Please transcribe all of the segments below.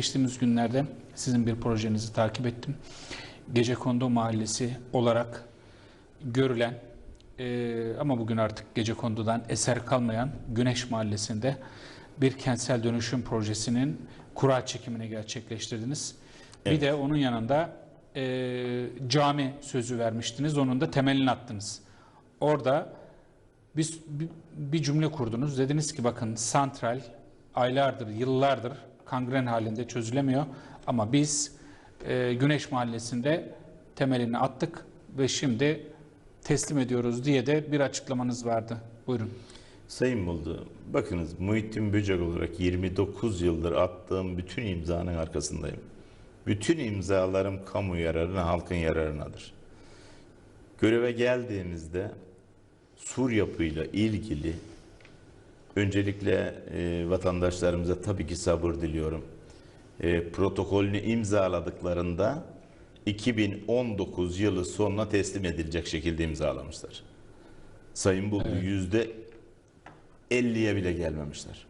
Geçtiğimiz günlerde sizin bir projenizi takip ettim. Gecekondu Mahallesi olarak görülen eee, ama bugün artık Gecekondu'dan eser kalmayan Güneş Mahallesi'nde bir kentsel dönüşüm projesinin kura çekimini gerçekleştirdiniz. Evet. Bir de onun yanında eee, cami sözü vermiştiniz. Onun da temelini attınız. Orada bir, bir, bir cümle kurdunuz. Dediniz ki bakın santral aylardır, yıllardır kangren halinde çözülemiyor. Ama biz e, Güneş Mahallesi'nde temelini attık ve şimdi teslim ediyoruz diye de bir açıklamanız vardı. Buyurun. Sayın Buldu, bakınız Muhittin Böcek olarak 29 yıldır attığım bütün imzanın arkasındayım. Bütün imzalarım kamu yararına, halkın yararınadır. Göreve geldiğimizde sur yapıyla ilgili öncelikle e, vatandaşlarımıza tabii ki sabır diliyorum. E, protokolünü imzaladıklarında 2019 yılı sonuna teslim edilecek şekilde imzalamışlar. Sayın Buldu yüzde 50'ye bile gelmemişler.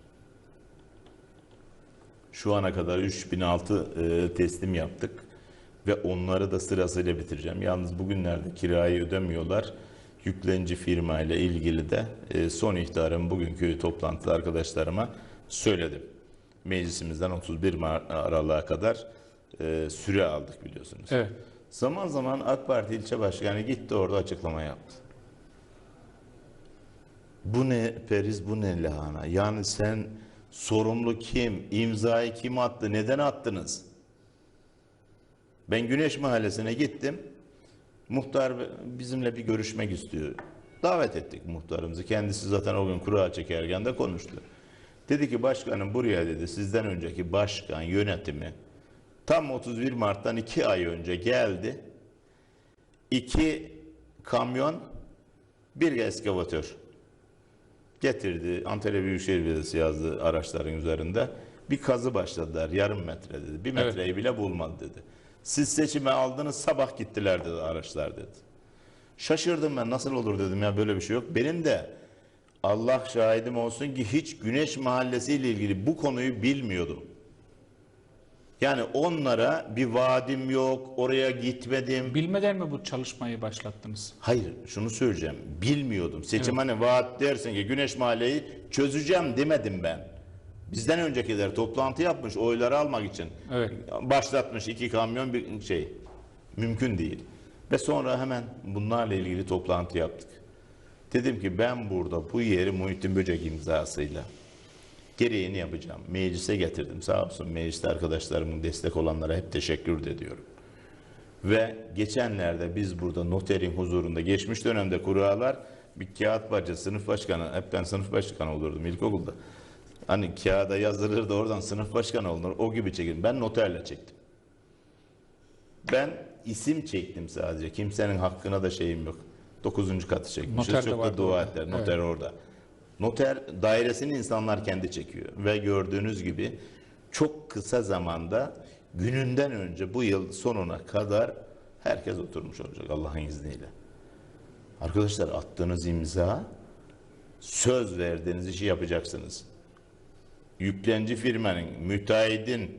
Şu ana kadar 3006 e, teslim yaptık ve onları da sırasıyla bitireceğim. Yalnız bugünlerde kirayı ödemiyorlar. Yüklenici firma ile ilgili de e, son ihtarım bugünkü toplantıda arkadaşlarıma söyledim. Meclisimizden 31 Mart Aralık'a kadar e, süre aldık biliyorsunuz. Evet. Zaman zaman AK Parti ilçe başkanı gitti orada açıklama yaptı. Bu ne periz bu ne lahana? Yani sen sorumlu kim? İmzayı kim attı? Neden attınız? Ben Güneş Mahallesi'ne gittim. Muhtar bizimle bir görüşmek istiyor. Davet ettik muhtarımızı. Kendisi zaten o gün kura çekerken de konuştu. Dedi ki başkanım buraya dedi sizden önceki başkan yönetimi tam 31 Mart'tan iki ay önce geldi. İki kamyon bir eskavatör getirdi. Antalya Büyükşehir Belediyesi yazdı araçların üzerinde. Bir kazı başladılar yarım metre dedi. Bir Evet. metreyi bile bulmadı dedi. Siz seçime aldınız sabah gittiler dedi araçlar dedi. Şaşırdım ben nasıl olur dedim ya böyle bir şey yok. Benim de Allah şahidim olsun ki hiç Güneş Mahallesi ile ilgili bu konuyu bilmiyordum. Yani onlara bir vaadim yok, oraya gitmedim. Bilmeden mi bu çalışmayı başlattınız? Hayır, şunu söyleyeceğim. Bilmiyordum. Seçim hani vaat dersin ki Güneş Mahalleyi çözeceğim demedim ben. Bizden öncekiler toplantı yapmış oyları almak için. Evet. Başlatmış iki kamyon bir şey. Mümkün değil. Ve sonra hemen bunlarla ilgili toplantı yaptık. Dedim ki ben burada bu yeri Muhittin Böcek imzasıyla gereğini yapacağım. Meclise getirdim. Sağ olsun mecliste arkadaşlarımın destek olanlara hep teşekkür de ediyorum. Ve geçenlerde biz burada noterin huzurunda geçmiş dönemde kuralar bir kağıt parça sınıf başkanı hep ben sınıf başkanı olurdum ilkokulda. Hani kağıda yazılırdı oradan sınıf başkanı olunur o gibi çekildim. Ben noterle çektim. Ben isim çektim sadece. Kimsenin hakkına da şeyim yok. Dokuzuncu katı çekmişiz. Noter Çok da dua ettiler. Noter orada. Noter dairesini insanlar kendi çekiyor. Ve gördüğünüz gibi çok kısa zamanda gününden önce bu yıl sonuna kadar herkes oturmuş olacak Allah'ın izniyle. Arkadaşlar attığınız imza söz verdiğiniz işi yapacaksınız. Yüklenici firmanın, müteahhidin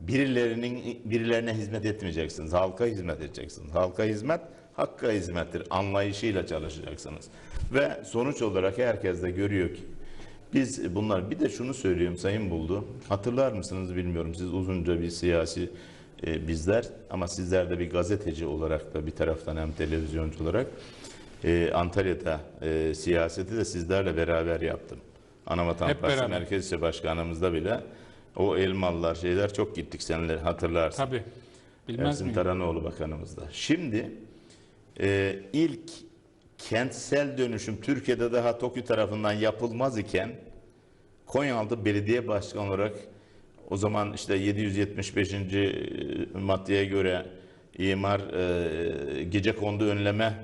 birilerinin birilerine hizmet etmeyeceksiniz. Halka hizmet edeceksiniz. Halka hizmet hakka hizmettir. Anlayışıyla çalışacaksınız. Ve sonuç olarak herkes de görüyor ki biz bunlar bir de şunu söylüyorum Sayın Buldu. Hatırlar mısınız bilmiyorum. Siz uzunca bir siyasi e, bizler ama sizler de bir gazeteci olarak da bir taraftan hem televizyoncu olarak e, Antalya'da e, siyaseti de sizlerle beraber yaptım. Anavatan Hep Partisi beraber. Merkez İşe Başkanımızda bile o elmalılar şeyler çok gittik seninle hatırlarsın. Tabii. Bilmez Ersin miyim? Taranoğlu Bakanımızda. Şimdi e, ilk kentsel dönüşüm Türkiye'de daha TOKİ tarafından yapılmaz iken Konyaaltı Belediye Başkanı olarak o zaman işte 775. maddeye göre imar e, gece kondu önleme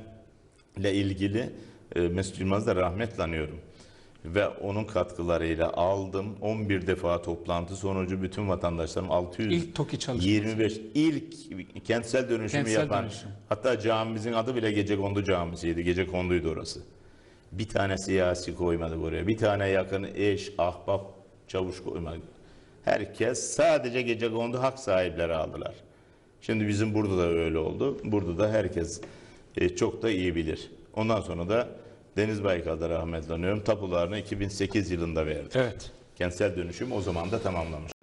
ile ilgili e, Mesut Yılmaz'ı da rahmetle anıyorum. Ve onun katkılarıyla aldım. 11 defa toplantı sonucu bütün vatandaşlarım 600 İlk TOKİ çalışması. 25 ilk kentsel dönüşümü Kentsel yapan dönüşüm. hatta camimizin adı bile Gecekondu Camisi'ydi. Gecekonduydu orası. Bir tane siyasi koymadık oraya. Bir tane yakın eş, ahbap, çavuş koymadık. herkes sadece gece kondu hak sahipleri aldılar. Şimdi bizim burada da öyle oldu. Burada da herkes e, çok da iyi bilir. Ondan sonra da Deniz Baykal'da rahmetli anıyorum. Tapularını 2008 yılında verdi. Evet. Kentsel dönüşüm o zaman da tamamlamış.